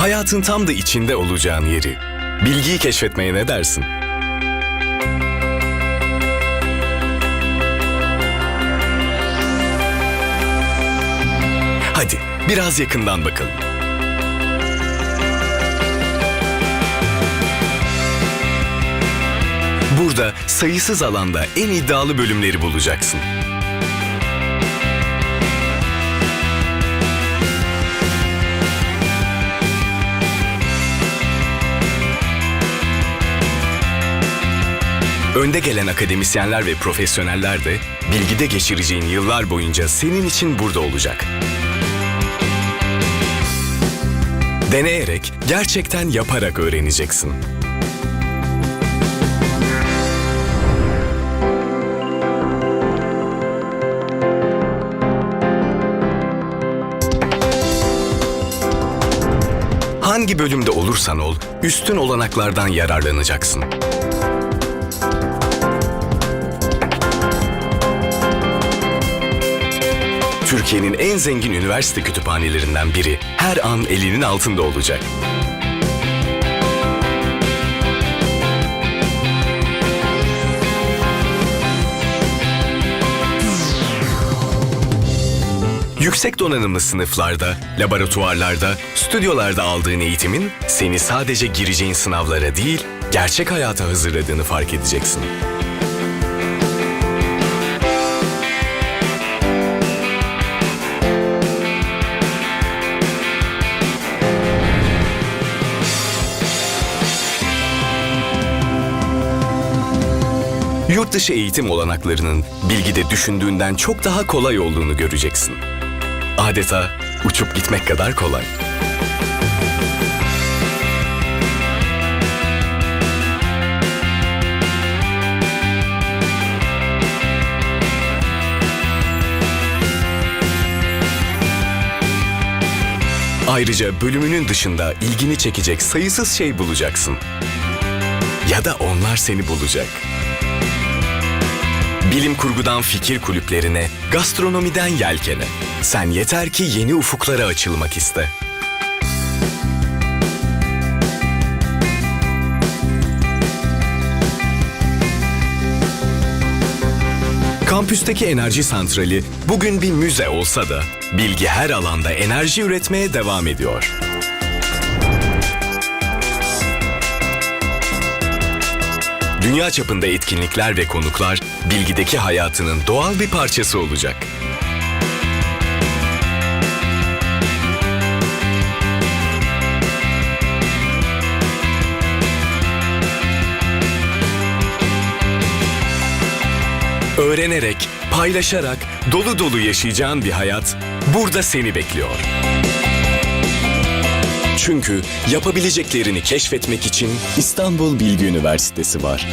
Hayatın tam da içinde olacağın yeri. Bilgiyi keşfetmeye ne dersin? Hadi biraz yakından bakalım. Burada sayısız alanda en iddialı bölümleri bulacaksın. Önde gelen akademisyenler ve profesyoneller de bilgide geçireceğin yıllar boyunca senin için burada olacak. Deneyerek, gerçekten yaparak öğreneceksin. Hangi bölümde olursan ol, üstün olanaklardan yararlanacaksın. Türkiye'nin en zengin üniversite kütüphanelerinden biri her an elinin altında olacak. Yüksek donanımlı sınıflarda, laboratuvarlarda, stüdyolarda aldığın eğitimin seni sadece gireceğin sınavlara değil, gerçek hayata hazırladığını fark edeceksin. Yurt dışı eğitim olanaklarının bilgide düşündüğünden çok daha kolay olduğunu göreceksin. Adeta uçup gitmek kadar kolay. Ayrıca bölümünün dışında ilgini çekecek sayısız şey bulacaksın. Ya da onlar seni bulacak. Bilim kurgudan fikir kulüplerine, gastronomiden yelkene. Sen yeter ki yeni ufuklara açılmak iste. Kampüsteki enerji santrali bugün bir müze olsa da bilgi her alanda enerji üretmeye devam ediyor. Dünya çapında etkinlikler ve konuklar bilgideki hayatının doğal bir parçası olacak. Öğrenerek, paylaşarak, dolu dolu yaşayacağın bir hayat burada seni bekliyor. Çünkü yapabileceklerini keşfetmek için İstanbul Bilgi Üniversitesi var.